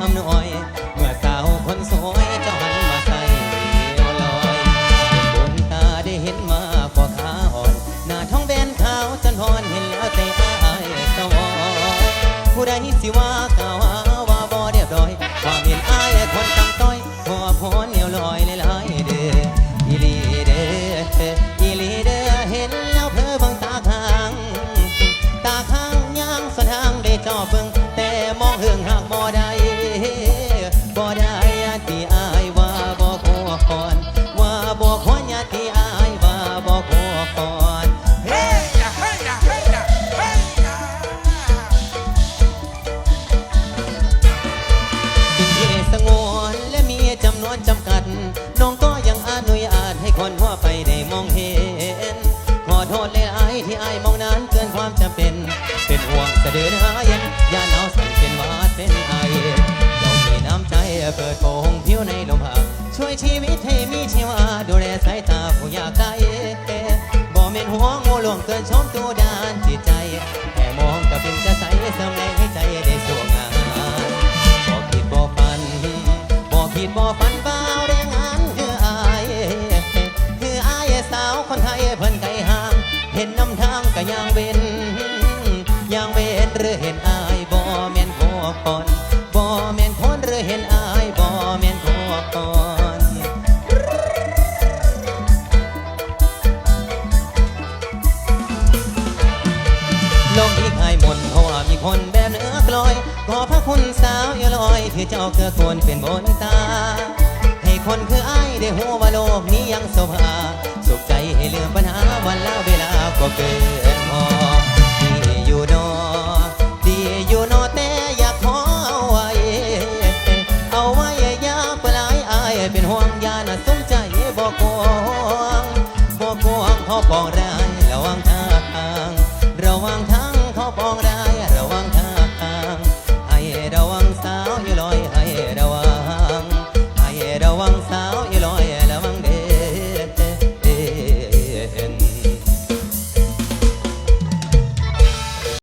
อำนวย เมื่อสาวคนสวยเจ้าหันมาใส่ลอยเนบุตาได้เห็นมาขอขาอ่อน หน้าท้องแบนขาวจันทรเห็นแล้วแต่อายสวอยผู้ใดสิว่ากล่าวาว่าบ่เรียบร้อย ความเห็นอายคนตั้งต้อยขอพรเหนียวลอยหลายเด้อีลีเด้อีลีเด้อเห็นแล้วเพอบังตาข้างตาข้างย่างสนทางได้จ่อเพิ่งแต่มองเฮืองหากบ่ได้ อายไอ้ที่ไอ้มองนานเกินความจำเป็น เป็นห่วงสะดือหาเย็นยาหนาวสั่นเป็นวาดเป็นไอเจ้ามีน้ำใจเปิดโปงผิวในลมหากช่วยชีวิตให้มีชีวาดูแลสายตาผู้อยากไกลบ่เม็นห่วงโมหลวงเกินชมตัวดานจิตใจ แค่มองก็เป็นกระใสเสริมแรงให้ใจ ห็นนำทางก็ยังเว้นยังเว้นหรือเห็นอายบ่แม่นพวกคนบ่แม่นคนหรือเห็นอายบ่แม่นพวกคนลงที่คายมนเพราะว่ามีคนแบบเนื้อกลอยขอพระคุณสาวอย่าลอยที่เจ้าเกือควรเป็นบนตา ให้คนคืออ้ายได้หัวว่าโลกนี้ยังสภาสุขใจให้ลืมปัญหาวันล ก็เกิดพอดีอยู่นอดีอยู่นอแต่อยากขอเอาไว้ เอาไว้ยาปลายอายเป็นห่วงยาน่ะสมใจบอกกวงบอกกวงพอปอง